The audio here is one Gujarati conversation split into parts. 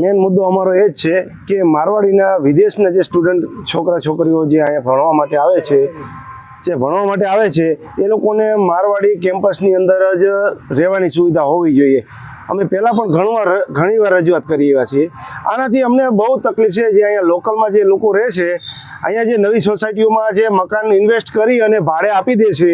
મેન મુદ્દો અમારો એ જ છે કે મારવાડીના વિદેશના જે સ્ટુડન્ટ છોકરા છોકરીઓ જે અહીંયા ભણવા માટે આવે છે, જે ભણવા માટે આવે છે, એ લોકોને મારવાડી કેમ્પસની અંદર જ રહેવાની સુવિધા હોવી જોઈએ. અમે પહેલાં પણ ઘણવાર ઘણી વાર રજૂઆત કરી એવા છીએ. આનાથી અમને બહુ તકલીફ છે જે અહીંયા લોકલમાં જે લોકો રહે છે, અહીંયા જે નવી સોસાયટીઓમાં જે મકાન ઇન્વેસ્ટ કરી અને ભાડે આપી દે છે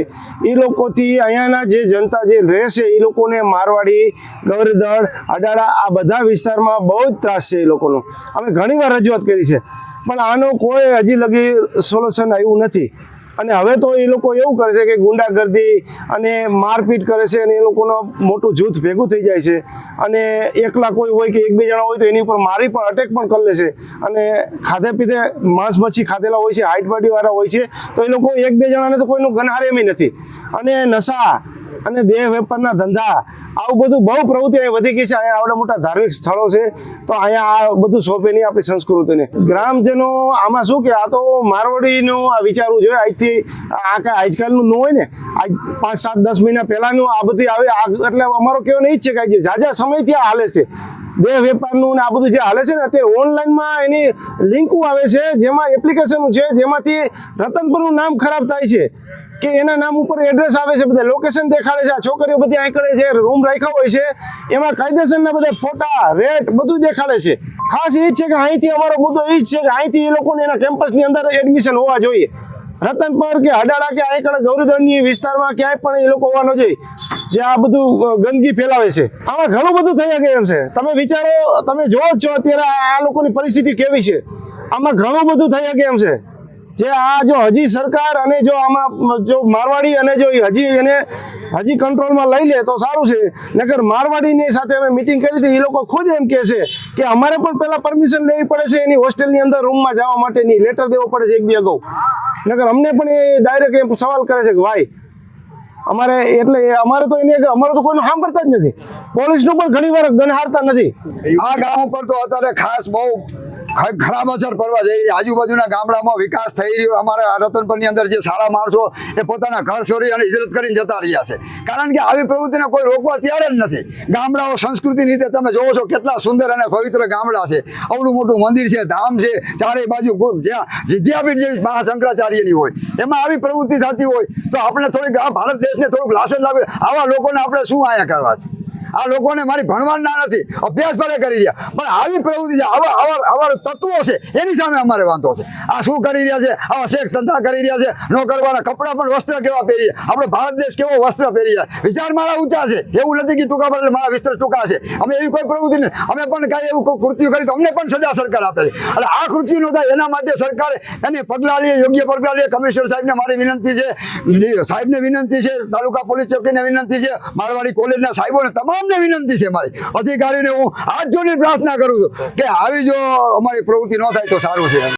એ લોકોથી અહીંયાના જે જનતા જે રહે છે એ લોકોને મારવાડી ગૌરદળ અડાડા, આ બધા વિસ્તારમાં બહુ જ ત્રાસ છે એ લોકોનો. અમે ઘણીવાર રજૂઆત કરી છે, પણ આનો કોઈ હજી લગી સોલ્યુશન આવ્યું નથી. અને હવે તો એ લોકો એવું કરે છે કે ગુંડાગર્દી અને મારપીટ કરે છે અને એ લોકોનો મોટું જૂથ ભેગું થઈ જાય છે. અને એકલા કોઈ હોય કે એક બે જણા હોય તો એની ઉપર મારી પણ અટેક પણ કરી લે છે. અને ખાધે પીધે માંસ મચ્છી ખાધેલા હોય છે હાઈટ વાળા હોય છે, તો એ લોકો એક બે જણાને તો કોઈનું ગનહાર નથી. અને નશા અને દેહ વેપારના ધંધા, આવું બધું બહુ પ્રવૃત્તિ અહીં વધી ગઈ છે. અહીંયા આવડા મોટા ધાર્મિક સ્થળો છે. તો અહીંયા આ બધું સોંપે નહીં આપણી સંસ્કૃતિને. ગ્રામજનો આમાં શું કે, આ તો મારવાડીનું આ વિચારવું જોઈએ. આજથી આ કાંઈ આજકાલનું ન હોય ને, આજ પાંચ, સાત, દસ મહિના પહેલાંનું આ બધી આવે એટલે અમારો કહેવાનો એ જ છે કે આજે જાજા સમયથી આ હાલે છે. દેહ વેપારનું ને આ બધું જે હાલે છે ને, અત્યારે ઓનલાઈનમાં એની લિંકો આવે છે, જેમાં એપ્લિકેશનો છે, જેમાંથી રતનપુરનું નામ ખરાબ થાય છે. કે એના નામ ઉપર એડ્રેસ આવે છે બધા. લોકેશન દેખાડે છે, આ છોકરીઓ બધી આંકડે જે રૂમ રાખ્યા હોય છે. એમાં કાયદેસરના બધા ફોટા રેટ બધું દેખાડે છે. ખાસ એ છે કે અહીંથી અમારો મુદ્દો એ જ છે કે અહીંથી એ લોકોને એના કેમ્પસની અંદર એડમિશન હોવા જોઈએ. રતનપર કે અડાડા કે આંકડા ગૌરીધનની વિસ્તારમાં ક્યાંય પણ એ લોકો હોવાનો જોઈએ. જે આ બધું ગંદકી ફેલાવે છે. આમાં ઘણું બધું થઈ એમ છે. તમે વિચારો, તમે જોવો છો અત્યારે આ લોકોની પરિસ્થિતિ કેવી છે. આમાં ઘણું બધું થઈ એમ છે. જે આ જો હજી સરકાર અને જો આમાં જો મારવાડી અને જો હજી એને હજી કંટ્રોલમાં લઈ લે તો સારું છે. નકર મારવાડીની સાથે અમે મિટિંગ કરી હતી, એ લોકો ખુદ એમ કહે છે કે અમારે પણ પહેલાં પરમિશન લેવી પડે છે, એની હોસ્ટેલની અંદર રૂમમાં જવા માટેની લેટર દેવો પડે છે એક દી અગાઉ. નકર અમને પણ એ ડાયરેક્ટ એમ સવાલ કરે છે કે ભાઈ, અમારે એટલે અમારે તો એની આગળ અમારે તો કોઈનું સાંભળતા જ નથી. પોલીસનું પણ ઘણી વાર ગણહારતા નથી. આ ગામ ઉપર તો અત્યારે ખાસ બહુ ખરાબ અસર પડવા જઈ રહી આજુબાજુના ગામડામાં વિકાસ થઈ રહ્યો. અમારા રતનપુરની અંદર જે સારા માણસો એ પોતાના ઘર છોડી અને હિજરત કરીને જતા રહ્યા છે. કારણ કે આવી પ્રવૃત્તિને કોઈ રોકવા ત્યારે જ નથી. ગામડાઓ સંસ્કૃતિ રીતે તમે જોવો છો કેટલા સુંદર અને પવિત્ર ગામડા છે. અવડું મોટું મંદિર છે, ધામ છે ચારે બાજુ જ્યાં વિદ્યાપીઠ જેવી મહાશંકરાચાર્યની હોય. એમાં આવી પ્રવૃત્તિ થતી હોય તો આપણે થોડીક આ ભારત દેશને થોડુંક લાસન લાગે. આવા લોકોને આપણે શું આયા કરવા છે? આ લોકોને મારી ભણવાના નથી. અભ્યાસ ભલે કરી રહ્યા, પણ આવી પ્રવૃત્તિ છે, આવા આવા આવા તત્વો છે, એની સામે અમારે વાંધો છે. આ શું કરી રહ્યા છે? આવા શેખ ધંધા કરી રહ્યા છે નોકરવાના કરવાના કપડાં પણ વસ્ત્ર કેવા પહેરીએ આપણો ભારત દેશ કેવો વસ્ત્ર પહેરી જાય વિચાર મારા ઊંચા છે, એવું નથી કે ટૂંકા પર મારા વિસ્તર ટૂંકા છે. અમે એવી કોઈ પ્રવૃત્તિ નહીં અમે પણ કાંઈ એવું કોઈ કૃત્યુ કરી તો અમને પણ સજા સરકાર આપે છે. એટલે આ કૃત્યુ ન થાય, એના માટે સરકારે એને પગલાં લઈએ, યોગ્ય પગલાં લઈએ. કમિશનર સાહેબને મારી વિનંતી છે સાહેબને વિનંતી છે, તાલુકા પોલીસ ચોકીને વિનંતી છે, મારવાડી કોલેજના સાહેબોને તમામને વિનંતી છે મારી. અધિકારીને હું હાથ જોડીને પ્રાર્થના કરું છું કે આવી જો અમારી પ્રવૃત્તિ ન થાય તો સારું છે.